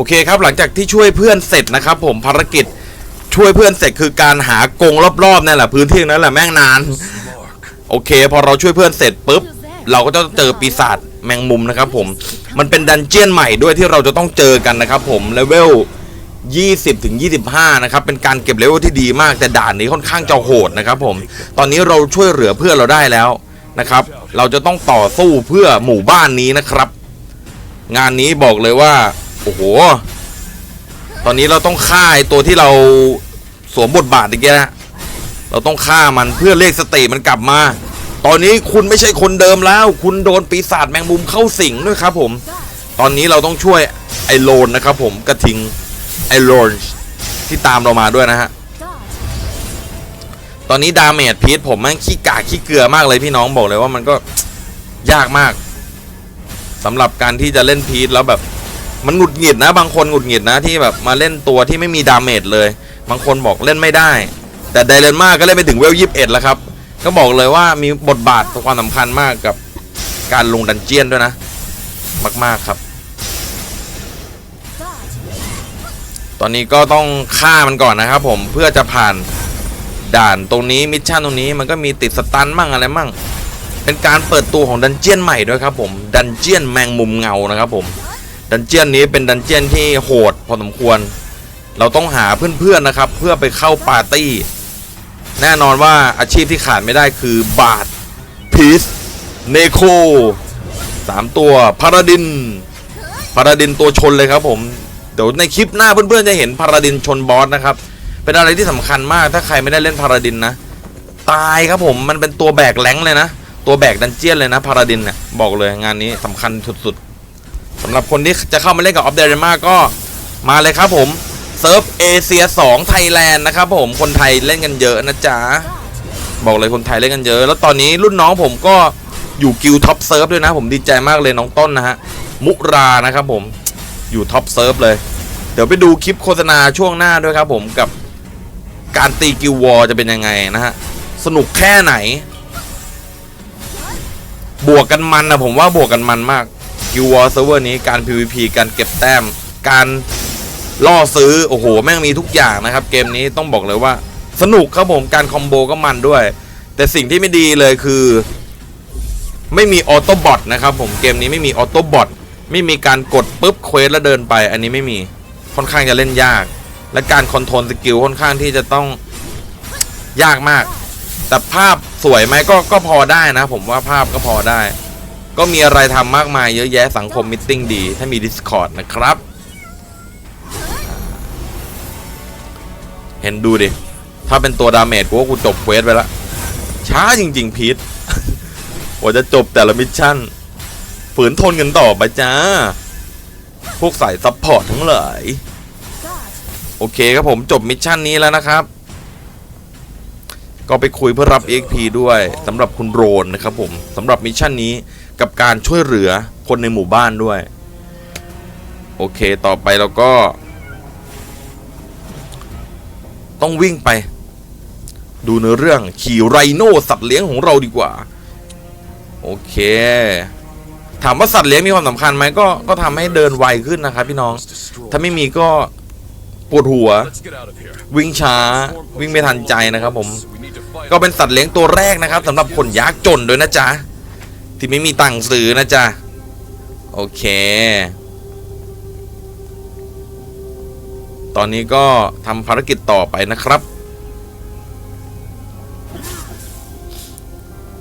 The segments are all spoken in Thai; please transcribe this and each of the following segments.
อเคครับหลังจากที่ช่วยเพื่อนเสร็จนะครับ ผมภารกิจช่วยเพื่อนเสร็จคือการหากรงรอบๆนั่นแหละพื้นที่นั้นแหละแม่งนาน โอเค พอเราช่วยเพื่อนเสร็จปุ๊บเราก็จะเจอปีศาจแมงมุมนะครับ ผมมันเป็นดันเจียนใหม่ด้วยที่เราจะต้องเจอกันนะครับผมเลเวล20ถึง25 นะครับ เป็นการเก็บเลเวลที่ดีมากแต่ด่านนี้ค่อนข้างจะโหดนะครับ ผม ตอนนี้เราช่วยเหลือเพื่อนเราได้แล้วนะครับ เราจะต้องต่อสู้เพื่อหมู่บ้านนี้นะครับ งานนี้บอกเลยว่า โอ้โห ตอนนี้เราต้องฆ่าไอ้ตัวที่เราสวมบทบาทอีกแล้วเราต้องฆ่ามันเพื่อเรียกสติมันกลับมา ตอนนี้คุณไม่ใช่คนเดิมแล้ว คุณโดนปีศาจแมงมุมเข้าสิงด้วยครับผม ตอนนี้เราต้องช่วยไอโลนนะครับผมกระทิงไอโลนที่ตามเรามาด้วยนะฮะตอนนี้ดาเมจพีทผมแม่งขี้กากขี้เกลือมากเลยพี่น้องบอกเลยว่ามันก็ยากมากสำหรับการที่จะเล่นพีทแล้วแบบ มันหงุดหงิดนะ บางคนหงุดหงิดนะที่แบบมาเล่นตัวที่ไม่มีดาเมจเลย บางคนบอกเล่นไม่ได้ แต่ไดเรนมาก็เล่นไปถึงเวลยีิบเอ็ดแล้วครับ ก็บอกเลยว่ามีบทบาทความสำคัญมากกับการลงดันเจียนด้วยนะ มาก ๆครับ ตอนนี้ก็ต้องฆ่ามันก่อนนะครับผมเพื่อจะผ่านด่านตรงนี้มิชชั่นตรงนี้มันก็มีติดสตันมั่งอะไรมั่ง เป็นการเปิดตัวของดันเจียนใหม่ด้วยครับผมดันเจียนแมงมุมเงานะครับผม ดันเจียนนี้เป็นดันเจียนที่โหดพอสมควร เราต้องหาเพื่อนๆนะครับ เพื่อไปเข้าปาร์ตี้ แน่นอนว่าอาชีพที่ขาดไม่ได้คือบาทพีซเนโคสามตัวพาราดินพาราดินตัวชนเลยครับผมเดี๋ยวในคลิปหน้าเพื่อนๆจะเห็นพาราดินชนบอสนะครับ เป็นอะไรที่สำคัญมากถ้าใครไม่ได้เล่นพาราดินนะ ตายครับผมมันเป็นตัวแบกแรงเลยนะ ตัวแบกดันเจียนเลยนะพาราดินเนี่ยบอกเลยงานนี้สำคัญสุดๆ สำหรับคนที่จะเข้ามาเล่นกับออฟเดรมาก็มาเลยครับผมเซิร์ฟเอเชีย2ไทยแลนด์นะครับผมคนไทยเล่นกันเยอะนะจ๊ะ บอกเลยคนไทยเล่นกันเยอะ แล้วตอนนี้รุ่นน้องผมก็อยู่กิลท็อปเซิร์ฟด้วยนะ ผมดีใจมากเลยน้องต้นนะฮะ มุรานะครับผมอยู่ท็อปเซิร์ฟเลย เดี๋ยวไปดูคลิปโฆษณาช่วงหน้าด้วยครับผมกับการตีกิลวอร์จะเป็นยังไงนะฮะ สนุกแค่ไหน บวกกันมันนะผมว่าบวกกันมันมาก กิลวอร์เซิร์ฟเวอร์นี้การ PVP การเก็บแต้ม การล่อซื้อ โอ้โห แม่งมีทุกอย่างนะครับ เกมนี้ต้องบอกเลยว่า สนุกครับผม การคอมโบก็มันด้วย แต่สิ่งที่ไม่ดีเลยคือ ไม่มีออโต้บอทนะครับผมเกมนี้ไม่มีออโต้บอทไม่มีการกดปุ๊บเควสแล้วเดินไป อันนี้ไม่มีค่อนข้างจะเล่นยาก และการคอนโทรลสกิลค่อนข้างที่จะต้องยากมาก แต่ภาพสวยไหมก็ก็พอได้นะ ผมว่าภาพก็พอได้ ก็มีอะไรทำมากมายเยอะแยะสังคมมิทติ้งดี ถ้ามี Discord นะครับ เห็นดูดิ ถ้าเป็นตัวดาเมจกูว่ากูจบเควสไปแล้วช้าจริง ๆ พีทกว่าจะจบแต่ละมิชชั่น ฝืนทนกันต่อไปจ้า พวกสายซัพพอร์ตทั้งหลาย โอเคครับผมจบมิชชั่นนี้แล้วนะครับ ก็ไปคุยเพื่อรับ EXP ด้วยสำหรับคุณโรนนะครับผมสำหรับมิชชั่นนี้กับการช่วยเหลือคนในหมู่บ้านด้วย โอเคต่อไปเราก็ ต้องวิ่งไป ดูเนื้อเรื่องขี่ไรโน่สัตว์เลี้ยงของเราดีกว่า โอเค ถามว่าสัตว์เลี้ยงมีความสำคัญไหมก็ก็ทำให้เดินไวขึ้นนะครับพี่น้อง ถ้าไม่มีก็ปวดหัว วิ่งช้า วิ่งไม่ทันใจนะครับผม ก็เป็นสัตว์เลี้ยงตัวแรกนะครับสำหรับคนยากจนด้วยนะจ๊ะ ที่ไม่มีตังค์ซื้อนะจ๊ะ โอเค ตอนนี้ก็ทำภารกิจต่อไปนะครับ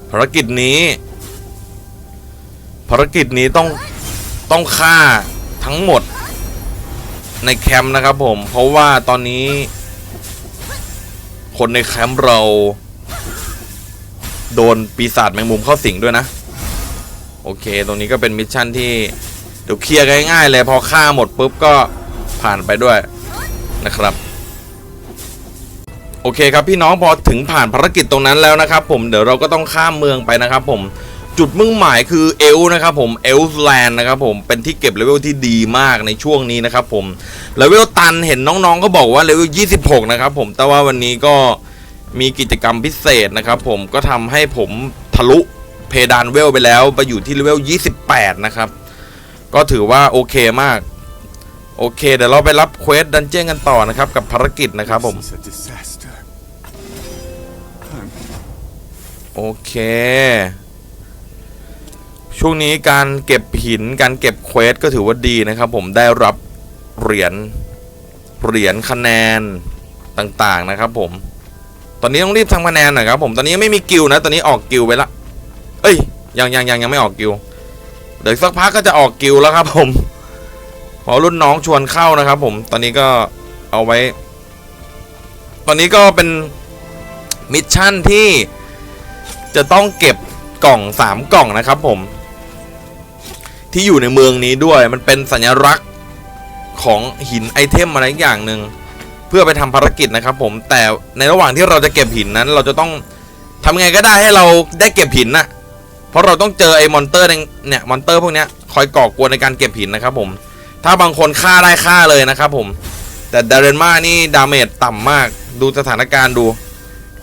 ภารกิจนี้ ภารกิจนี้ต้องต้องฆ่าทั้งหมดในแคมป์นะครับผม เพราะว่าตอนนี้ คนในแคมป์เรา โดนปีศาจแมงมุมเข้าสิงด้วยนะ โอเค ตรงนี้ก็เป็นมิชชั่นที่เดี๋ยวเคลียร์ง่ายๆเลยพอฆ่าหมดปุ๊บก็ผ่านไปด้วยนะครับ โอเคครับพี่น้องพอถึงผ่านภารกิจตรงนั้นแล้วนะครับ ผมเดี๋ยวเราก็ต้องข้ามเมืองไปนะครับ ผม จุดมุ่งหมายคือเอลนะครับผมเอลแลนด์นะครับผมเป็นที่เก็บเลเวลที่ดีมากในช่วงนี้นะครับผมเลเวลตันเห็นน้องๆก็บอกว่าเลเวล26 นะครับผมแต่ว่าวันนี้ก็มีกิจกรรมพิเศษนะครับผมก็ทำให้ผมทะลุเพดานเวลไปแล้วไปอยู่ที่เลเวล28 นะครับ ก็ถือว่าโอเคมาก โอเค เดี๋ยวเราไปรับเควสดันเจี้ยนกันต่อนะครับ กับภารกิจนะครับผม This is a disaster. I'm โอเค ช่วงนี้การเก็บหินการเก็บเควสก็ถือว่าดีนะครับผมได้รับเหรียญเหรียญคะแนนต่างๆนะครับผม ตอนนี้ต้องรีบทำคะแนนหน่อยครับผมตอนนี้ไม่มีกิลนะ ตอนนี้ออกกิลไปละ เอ้ยยังยังยังยังไม่ออกกิลเดี๋ยวสักพักก็จะออกกิลแล้วครับผมเพอรุ่นน้องชวนเข้านะครับ ผม ตอนนี้ก็เอาไว้ ตอนนี้ก็เป็นมิชชั่นที่จะต้องเก็บกล่องสามกล่องนะครับผม ที่อยู่ในเมืองนี้ด้วย มันเป็นสัญลักษณ์ของหินไอเทมอะไรอย่างหนึ่งเพื่อไปทำภารกิจนะครับ ผมแต่ในระหว่างที่เราจะเก็บหินนั้น เราจะต้องทำไงก็ได้ให้เราได้เก็บหินน่ะเพราะเราต้องเจอไอ้มอนเตอร์เนี่ยมอนเตอร์พวกเนี้ยคอยก่อกวนในการเก็บหินนะครับ ผม ถ้าบางคนฆ่าได้ฆ่าเลยนะครับผม แต่ดาเรนมานี่ดาเมจต่ำมาก ดูสถานการณ์ดู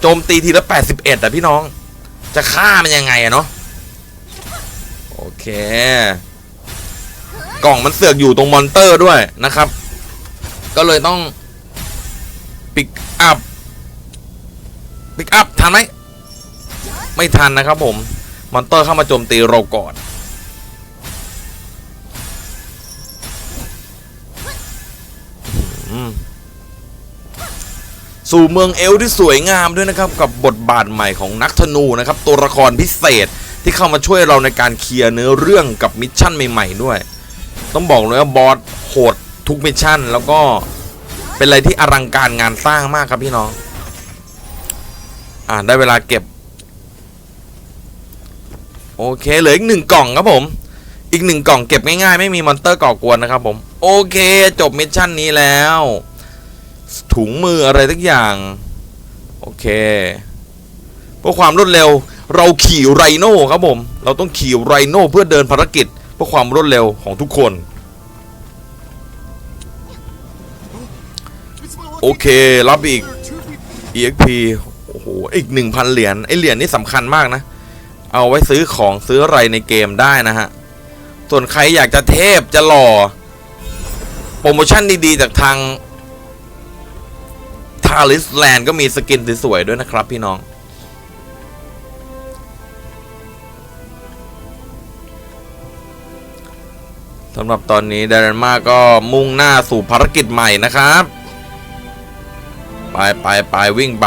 โจมตีทีละ 81อะพี่น้อง จะฆ่ามันยังไงอะเนาะโอเค กล่องมันเสือกอยู่ตรงมอนเตอร์ด้วยนะครับ ก็เลยต้องปิกอัพปิกอัพทันไหมไม่ทันนะครับผม มอนเตอร์เข้ามาโจมตีเราก่อนสู่เมืองเอลที่สวยงามด้วยนะครับ กับบทบาทใหม่ของนักธนูนะครับ ตัวละครพิเศษที่เข้ามาช่วยเราในการเคลียร์เนื้อเรื่องกับมิชชั่นใหม่ ๆ ด้วย ต้องบอกเลยว่าบอสโหดทุกมิชชั่น แล้วก็เป็นอะไรที่อลังการงานสร้างมากครับพี่น้อง อ่าได้เวลาเก็บ โอเคเหลืออีกหนึ่งกล่องครับผม อีกหนึ่งกล่องเก็บง่ายๆ ไม่มีมอนเตอร์ก่อกวนนะครับผม โอเคจบมิชชั่นนี้แล้ว ถุงมืออะไรทุกอย่าง โอเคเพื่อความรวดเร็วเราขี่ไรโน่ครับผม เราต้องขี่ไรโน่เพื่อเดินภารกิจ เพื่อความรวดเร็วของทุกคน โอเค รับอีก EXP โอ้โห อีกหนึ่งพันเหรียญไอเหรียญนี่สำคัญมากนะ เอาไว้ซื้อของซื้ออะไรในเกมได้นะฮะ ส่วนใครอยากจะเทพจะหล่อ โปรโมชั่นดีๆ จากทางทาริสแลนด์ก็มีสกินสวยๆด้วยนะครับพี่น้อง สำหรับตอนนี้เดนมาก็มุ่งหน้าสู่ภารกิจใหม่นะครับ ไปไปไปวิ่งไป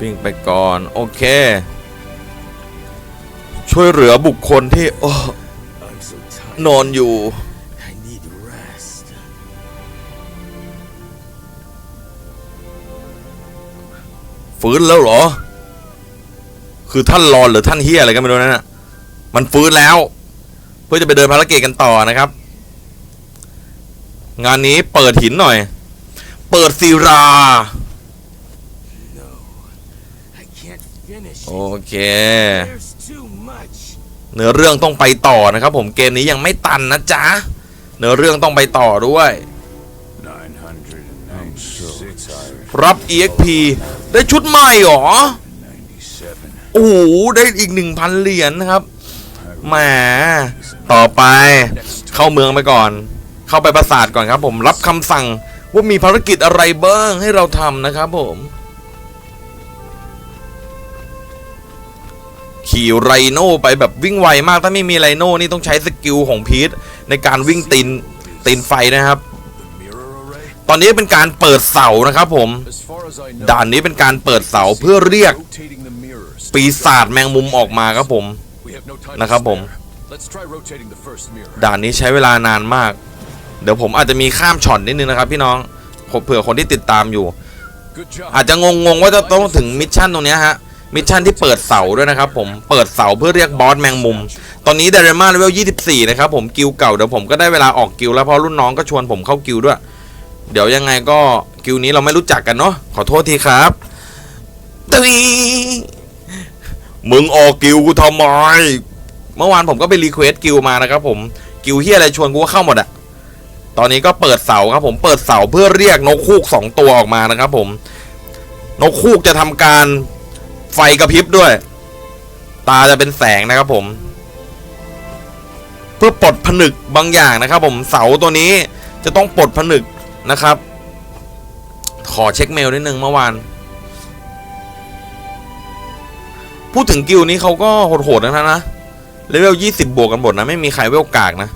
วิ่งไปก่อน โอเค ช่วยเหลือบุคคลที่โอ้นอนอยู่ ฟื้นแล้วเหรอ คือท่านรอนหรือท่านเฮียอะไรก็ไม่รู้นั่นะมันฟื้นแล้ว เพื่อจะไปเดินภารกิจกันต่อนะครับ งานนี้เปิดหินหน่อย เปิดซีราโอเค เนื้อเรื่องต้องไปต่อนะครับ ผมเกมนี้ยังไม่ตันนะจ๊ะ เนื้อเรื่องต้องไปต่อด้วย รับ EXP ได้ชุดใหม่หรอ โอ้โห ได้อีกหนึ่งพันเหรียญนะครับแหมต่อไปเข้าเมืองไปก่อน เข้าไปปราสาทก่อนครับ ผมรับคำสั่งว่ามีภารกิจอะไรบ้างให้เราทำนะครับผมขี่ไรโน่ไปแบบวิ่งไวมากถ้าไม่มีไรโน่นี่ต้องใช้สกิลของพีทในการวิ่งตีนตีนไฟนะครับ ตอนนี้เป็นการเปิดเสานะครับผม ด่านนี้เป็นการเปิดเสาเพื่อเรียก ปีศาจแมงมุมออกมาครับผม นะครับผม ด่านนี้ใช้เวลานานมาก เดี๋ยวผมอาจจะมีข้ามช็อตนิดนึงนะครับพี่น้องเผื่อคนที่ติดตามอยู่ อาจจะงงๆว่าจะต้องถึงมิชชั่นตรงนี้ฮะ มิชชั่นที่เปิดเสาด้วยนะครับผม เปิดเสาเพื่อเรียกบอสแมงมุม ตอนนี้เดรมาเลเวล 24 นะครับผม กิลเก่าเดี๋ยวผมก็ได้เวลาออกกิลแล้วเพราะรุ่นน้องก็ชวนผมเข้ากิลด้วย เดี๋ยวยังไงก็กิลนี้เราไม่รู้จักกันเนาะขอโทษทีครับตุยมึงออกกิลกูทำไมเมื่อวานผมก็ไปรีเควสกิลมานะครับผมกิลเฮียอะไรชวนกูก็เข้าหมดอะตอนนี้ก็เปิดเสาครับผมเปิดเสาเพื่อเรียกนกคูกสองตัวออกมานะครับผม นกคูกจะทำการไฟกระพริบด้วย ตาจะเป็นแสงนะครับผม เพื่อปลดผนึกบางอย่างนะครับผมเสาตัวนี้จะต้องปลดผนึก นะครับ ขอเช็คเมลนิดนึงเมื่อวาน พูดถึงกิลนี้เขาก็โหดๆนะนะเลเวล20 บวกกันหมดนะ ไม่มีใครเวลกากนะ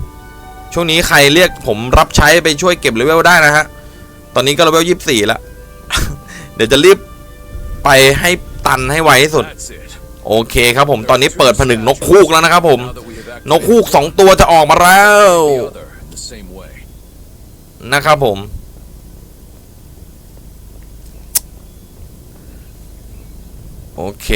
ช่วงนี้ใครเรียกผมรับใช้ไปช่วยเก็บเลเวลได้นะฮะ ตอนนี้ก็เลเวล24แล้ว เดี๋ยวจะรีบไปให้ตันให้ไวที่สุด โอเคครับผมตอนนี้เปิดผนึกนกคูกแล้วนะครับผม นกคูกสองตัวจะออกมาแล้ว นะครับผม โอเค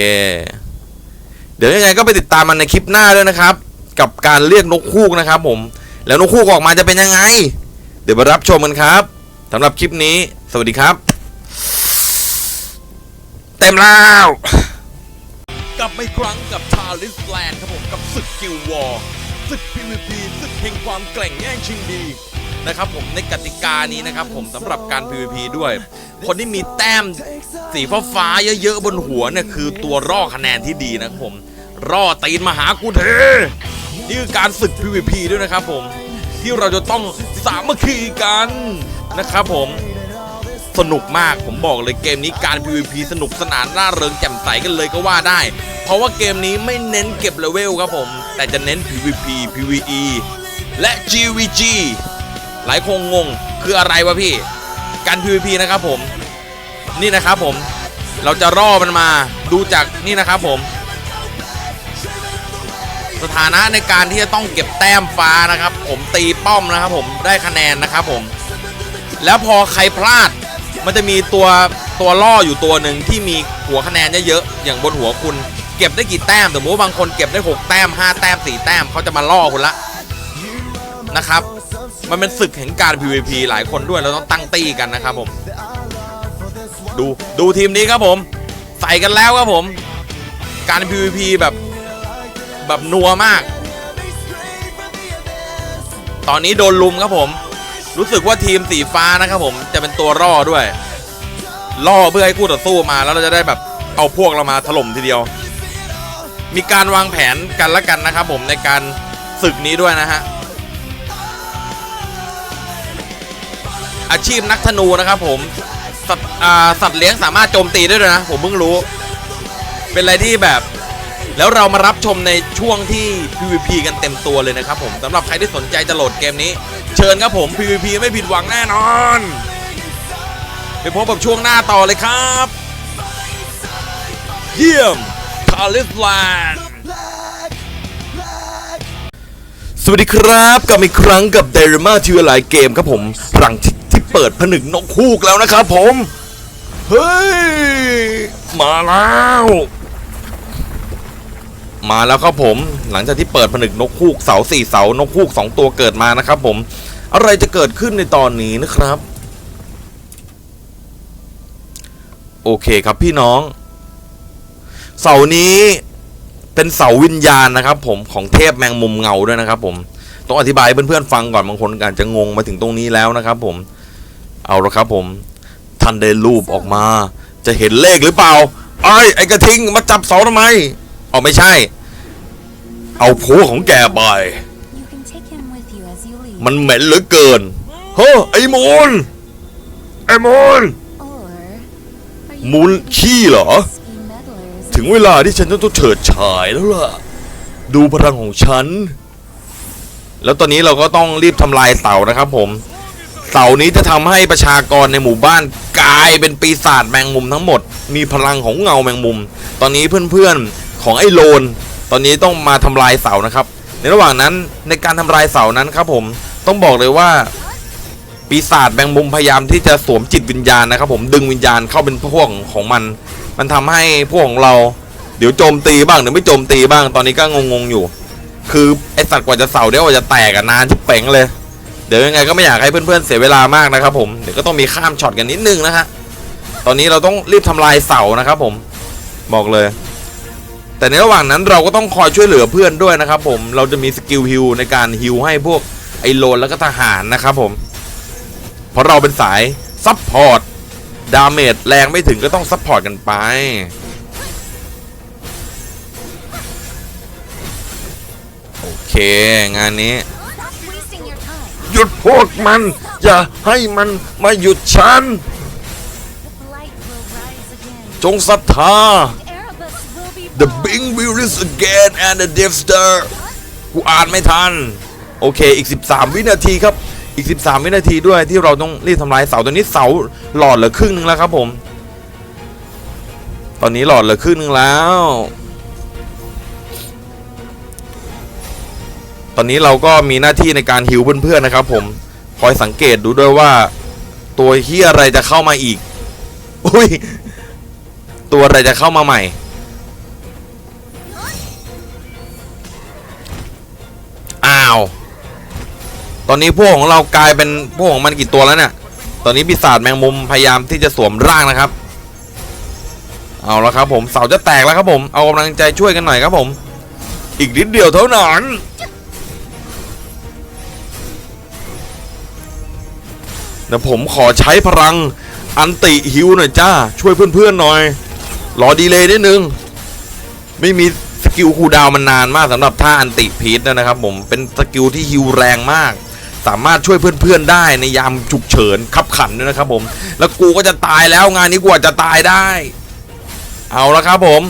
เดี๋ยวยังไงก็ไปติดตามมันในคลิปหน้าด้วยนะครับ กับการเรียกนกคูกนะครับ ผม แล้วนกคูกออกมาจะเป็นยังไง เดี๋ยวไปรับชมกันครับสำหรับคลิปนี้ สวัสดีครับ เต็มแล้วกลับมาอีกครั้งกับทาริสแลนด์ครับผมกับศึกกิลวอร์ศึก PVP ศึกแห่งความแกร่งแย่งชิงดี นะครับผมในกติกานี้นะครับผมสำหรับการ PVP ด้วย คนที่มีแต้มสีฟ้าฟ้าเยอะๆบนหัวเนี่ยคือตัวร่อคะแนนที่ดีนะครับผมร่อตีนมาหากูเทนี่คือการศึก PVP ด้วยนะครับผมที่เราจะต้องสามัคคีกันนะครับผมสนุกมากผมบอกเลยเกมนี้การ PVP สนุกสนานร่าเริงแจ่มใสกันเลยก็ว่าได้ เพราะว่าเกมนี้ไม่เน้นเก็บเลเวลครับผม แต่จะเน้น PVP PVE และ GVG หลายคงงงคืออะไรวะพี่ การ PVP นะครับผม นี่นะครับผม เราจะร่อมันมาดูจากนี่นะครับผม สถานะในการที่จะต้องเก็บแต้มฟ้านะครับ ผมตีป้อมนะครับผมได้คะแนนนะครับผม แล้วพอใครพลาดมันจะมีตัวตัวล่ออยู่ตัวหนึ่งที่มีหัวคะแนนเยอะๆอย่างบนหัวคุณ เก็บได้กี่แต้มสมมติว่าบางคนเก็บได้ 6 แต้ม 5 แต้ม 4 แต้มเขาจะมาล่อคุณละนะครับ มันเป็นศึกแห่งการ PVP หลายคนด้วยเราต้องตั้งตีกันนะครับผม ดูดูทีมนี้ครับผม ใส่กันแล้วครับผม การ PVP แบบแบบนัวมาก ตอนนี้โดนลุมครับผม รู้สึกว่าทีมสีฟ้านะครับผมจะเป็นตัวล่อด้วย ล่อเพื่อให้คู่ต่อสู้มาแล้วเราจะได้แบบเอาพวกเรามาถล่มทีเดียว มีการวางแผนกันละกันนะครับผมในการศึกนี้ด้วยนะฮะ อาชีพนักธนูนะครับผมสัตว์สัตว์เลี้ยงสามารถโจมตีได้ด้วยนะ ผมเพิ่งรู้ เป็นอะไรที่แบบ แล้วเรามารับชมในช่วงที่ PVP กันเต็มตัวเลยนะครับผมสำหรับใครที่สนใจจะโหลดเกมนี้ เชิญครับผม PVP ไม่ผิดหวังแน่นอนไปพบกับช่วงหน้าต่อเลยครับ เยี่ยมคาลิฟแลนด์สวัสดีครับกลับมาอีกครั้งกับเดรมาทีวไลเกมครับผมหลังที่ที่ เปิดผนึกนกฮูกแล้วนะครับผม เฮ้ย มาแล้ว มาแล้วครับผม หลังจากที่เปิดผนึกนกฮูกเสาสี่เสานกฮูกสองตัวเกิดมานะครับผม อะไรจะเกิดขึ้นในตอนนี้นะครับ โอเคครับพี่น้อง เสานี้เป็นเสาวิญญาณนะครับ ผมของเทพแมงมุมเงาด้วยนะครับ ผมต้องอธิบายเพื่อนๆฟังก่อนบางคนอาจจะงงมาถึงตรงนี้แล้วนะครับ ผม เอาละครับผมท่านได้รูปออกมา จะเห็นเลขหรือเปล่าไอ้ยไอ้กระทิงมาจับเสาทำไมเอาไม่ใช่ เอาผัวของแกไป You can take him with you as you leave. มันเหม็นเหลือเกินเฮ้อไอ้มูลไอ้มูล Or are you มูล ready to ขี้เหรอ ski meddlers ถึงเวลาที่ฉันจะต้องเฉิดฉายแล้วล่ะ ดูพลังของฉัน แล้วตอนนี้เราก็ต้องรีบทำลายเสานะครับผม เสานี้จะทำให้ประชากรในหมู่บ้านกลายเป็นปีศาจแมงมุมทั้งหมด มีพลังของเงาแมงมุม ตอนนี้เพื่อนๆของไอ้โลน ตอนนี้ต้องมาทำลายเสานะครับ ในระหว่างนั้นในการทำลายเสานั้นครับผมต้องบอกเลยว่าปีศาจแมงมุมพยายามที่จะสวมจิตวิญญาณนะครับ ผมดึงวิญญาณเข้าเป็นพวกของมัน มันทำให้พวกของเราเดี๋ยวโจมตีบ้างเดี๋ยวไม่โจมตีบ้างตอนนี้ก็งงๆอยู่ คือไอสัตว์กว่าจะเสาเดียวกว่าจะแตกอะนานชิบเป๋งเลย เดี๋ยวยังไงก็ไม่อยากให้เพื่อนๆเสียเวลามากนะครับผมเดี๋ยวก็ต้องมีข้ามช็อตกันนิดนึงนะฮะตอนนี้เราต้องรีบทำลายเสานะครับผมบอกเลย แต่ในระหว่างนั้นเราก็ต้องคอยช่วยเหลือเพื่อนด้วยนะครับผมเราจะมีสกิลฮิลในการฮิลให้พวกไอโลนแล้วก็ทหารนะครับผมเพราะเราเป็นสายซับพอร์ตดาเมจแรงไม่ถึงก็ต้องซับพอร์ตกันไปโอเคงานนี้ หยุดพวกมัน อย่าให้มันมาหยุดฉัน จงศรัทธา The Bing will rise again and the Death Star กูอ่านไม่ทัน โอเคอีก 13 วินาทีครับอีก 13 วินาทีด้วยที่เราต้องรีบทำลายเสาตัวนี้เสาหลอดเหลือครึ่งนึงแล้วครับผม ตอนนี้หลอดเหลือครึ่งนึงแล้ว ตอนนี้เราก็มีหน้าที่ในการฮิวเพื่อนๆนะครับ ผมคอยสังเกตดูด้วยว่า ตัวเฮียอะไรจะเข้ามาอีกอุ้ยตัวอะไรจะเข้ามาใหม่ อ้าว ตอนนี้พวกของเรากลายเป็นพวกของมันกี่ตัวแล้วเนี่ย ตอนนี้ปีศาจแมงมุมพยายามที่จะสวมร่างนะครับ เอาละครับผมเสาจะแตกแล้วครับผม เอากำลังใจช่วยกันหน่อยครับผม อีกนิดเดียวเท่านั้น เดี๋ยวผมขอใช้พลังอันติฮิวหน่อยจ้า ช่วยเพื่อนๆหน่อย รอดีเลยนิดนึง ไม่มีสกิลคูดาวมันนานมากสำหรับท่าอันติพีทนะครับผมเป็นสกิลที่ฮิวแรงมาก สามารถช่วยเพื่อนๆได้ในยามฉุกเฉินขับขันด้วยนะครับผม แล้วกูก็จะตายแล้วงานนี้กูอาจจะตายได้ เอาละครับผม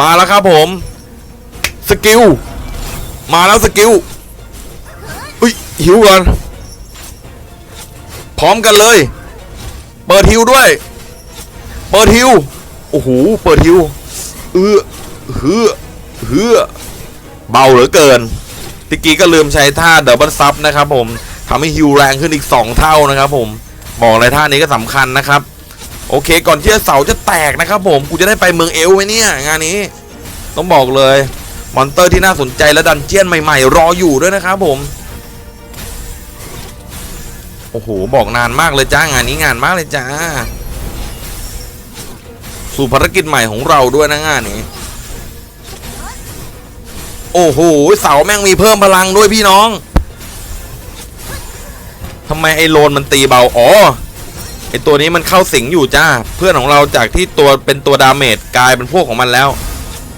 มาแล้วครับผม สกิล มาแล้วสกิลอุ้ยฮิวก่อน ร้อมกันเลย เปิดฮิวด้วย เปิดฮิวโอ้โหเปิดฮิวเอื้อเฮือเฮือเบาเหลือเกินติกี้ก็ลืมใช้ท่าเด b บิลซับนะครับผมทำให้ฮิวแรงขึ้นอีก 2 เท่านะครับผมบอกเลยท่านี้ก็สำคัญนะครับ โอเค ก่อนที่เสาจะแตกนะครับผมกูจะได้ไปเมืองเอลไหมเนี่ยงานนี้ ต้องบอกเลยมอนเตอร์ที่น่าสนใจและดันเจียนใหม่ ๆ รออยู่ด้วยนะครับผม โอ้โห บอกนานมากเลยจ้างานนี้งานมากเลยจ้า สู่ภารกิจใหม่ของเราด้วยนะงานนี้ โอ้โห เสาแม่งมีเพิ่มพลังด้วยพี่น้องทำไมไอ้โลนมันตีเบา อ๋อ ไอ้ตัวนี้มันเข้าสิงอยู่จ้า เพื่อนของเราจากที่ตัวเป็นตัวดาเมจกลายเป็นพวกของมันแล้ว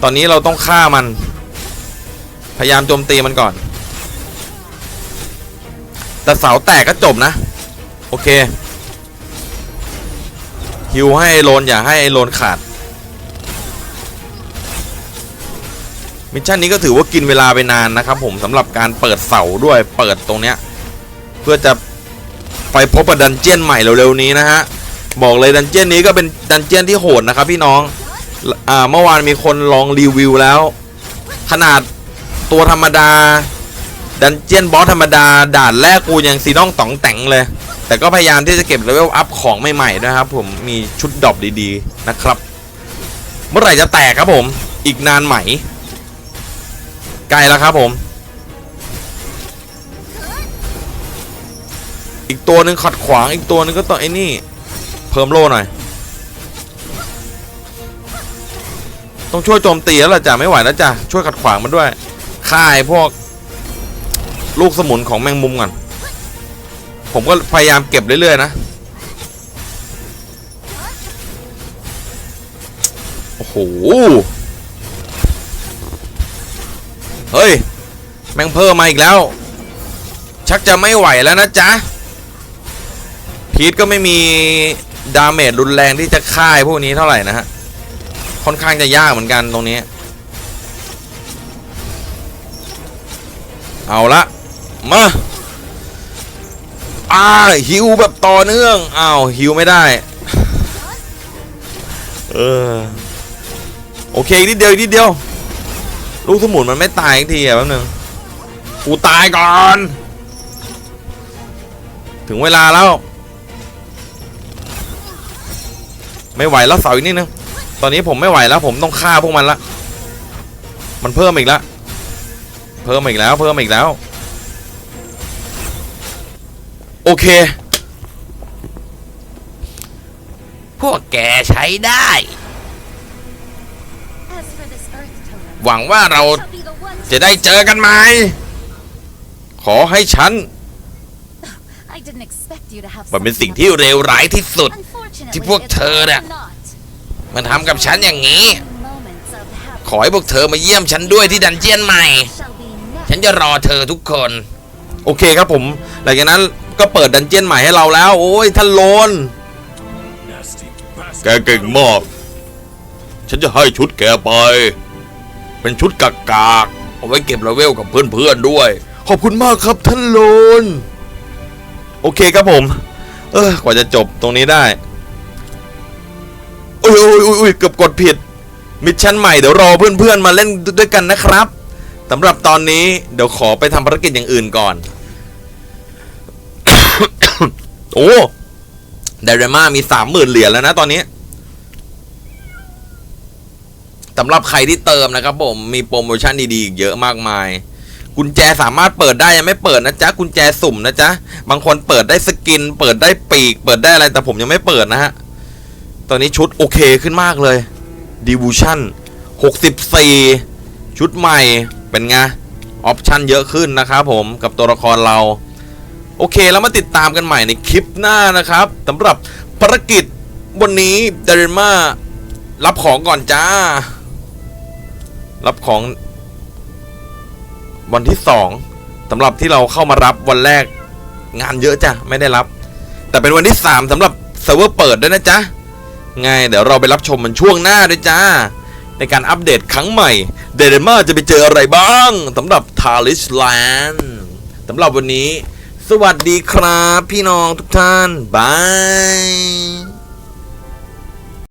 ตอนนี้เราต้องฆ่ามัน พยายามโจมตีมันก่อน แต่เสาแตกก็จบนะ โอเคฮิวให้ไอโลนอย่าให้ไอโลนขาด มิชชั่นนี้ก็ถือว่ากินเวลาไปนานนะครับผมสำหรับการเปิดเสาด้วยเปิดตรงเนี้ย เพื่อจะไปพบกับดันเจียนใหม่เร็วๆนี้นะฮะ บอกเลยดันเจียนนี้ก็เป็นดันเจียนที่โหดนะครับพี่น้องอ่าเมื่อวานมีคนลองรีวิวแล้ว ขนาดตัวธรรมดา ดันเจียนบอสธรรมดาด่านแรกกูยังซีน้องต๋องแต่งเลย แต่ก็พยายามที่จะเก็บเลเวลอัพของใหม่ๆนะครับ ผมมีชุดดอปดีๆนะครับ เมื่อไหร่จะแตกครับผม อีกนานไหมใกลแล้วครับผม อีกตัวหนึ่งขัดขวางอีกตัวหนึงก็ต้องไอ้นี่ เพิ่มโล่หน่อย ต้องช่วยโจมตีแล้วล่ะจ้ะไม่ไหวแล้วจ้ะช่วยขัดขวางมันด้วยฆ่าไอ้พวก ลูกสมุนของแมงมุมก่อน ผมก็พยายามเก็บเรื่อยๆนะ โอ้โห เฮ้ย แมงเพิ่มมาอีกแล้ว ชักจะไม่ไหวแล้วนะจ๊ะ พีทก็ไม่มีดาเมจรุนแรงที่จะฆ่าไอ้พวกนี้เท่าไหร่นะฮะ ค่อนข้างจะยากเหมือนกันตรงนี้เอาละ มาอ่าฮิวแบบต่อเนื่องอ้าวฮิวไม่ได้เออโอเคอีกนิดเดียวอีกนิดเดียว ลูกสมุนมันไม่ตายอีกทีอะแป๊บนึงกูตายก่อน ถึงเวลาแล้ว ไม่ไหวแล้วเสาอีกนิดนึงตอนนี้ผมไม่ไหวแล้ว ผมต้องฆ่าพวกมันละ มันเพิ่มอีกแล้วเพิ่มอีกแล้ว เพิ่มอีกแล้ว โอเค พวกแกใช้ได้ As for this earth totem, หวังว่าเรา shall be the ones จะได้เจอกันไหม ขอให้ฉัน I didn't expect you to have มันเป็น something สิ่ง of ที่เลวร้ายที่สุด Unfortunately, ที่พวก it's เธอน่ะ not. มันทำกับฉันอย่างนี้ Moments of ขอให้พวกเธอมาเยี่ยมฉันด้วยที่ดันเจียนใหม่ shall be never ฉัฉันจะรอเธอทุกคน โอเคครับผม หลังจากนั้น ก็เปิดดันเจียนใหม่ให้เราแล้ว โอ้ยท่านโลน Nasty แก bastard. เก่งมาก ฉันจะให้ชุดแกไป เป็นชุดกากากๆเอาไว้เก็บเลเวลกับเพื่อนๆด้วย ขอบคุณมากครับท่านโลน โอเคครับผม เออกว่าจะจบตรงนี้ได้โอ้ยโอ้ยโอ้ยโอ้ยเกือบกดผิด มิชชั่นใหม่เดี๋ยวรอเพื่อนๆมาเล่นด้วยกันนะครับสำหรับตอนนี้เดี๋ยวขอไปทำภารกิจอย่างอื่นก่อน โอ้ไดเรม่ามีสามหมื่นเหรียญแล้วนะตอนนี้สำหรับใครที่เติมนะครับผมมีโปรโมชั่นดีๆเยอะมากมาย กุญแจสามารถเปิดได้ยังไม่เปิดนะจ๊ะกุญแจสุ่มนะจ๊ะบางคนเปิดได้สกิน เปิดได้ปีก เปิดได้อะไรแต่ผมยังไม่เปิดนะฮะตอนนี้ชุดโอเคขึ้นมากเลยดิวูชั่น64 ชุดใหม่เป็นไงออปชั่นเยอะขึ้นนะครับผมกับตัวละครเรา เคแล้วมาติดตามกันใหม่ในคลิปหน้านะครับสำหรับภารกิจวันนี้เดรม่ารับของก่อนจ้า รับของ วันที่สองสำหรับที่เราเข้ามารับวันแรก งานเยอะจ้ะไม่ได้รับ แต่เป็นวันที่สามสำหรับเซิร์ฟเวอร์เปิดด้วยนะจ๊ะไงเดี๋ยวเราไปรับชมมันช่วงหน้าด้วยจ้า ในการอัปเดตครั้งใหม่เดเรมาจะไปเจออะไรบ้างสำหรับทาริสแลนด์สำหรับวันนี้ สวัสดีครับพี่น้องทุกท่าน บาย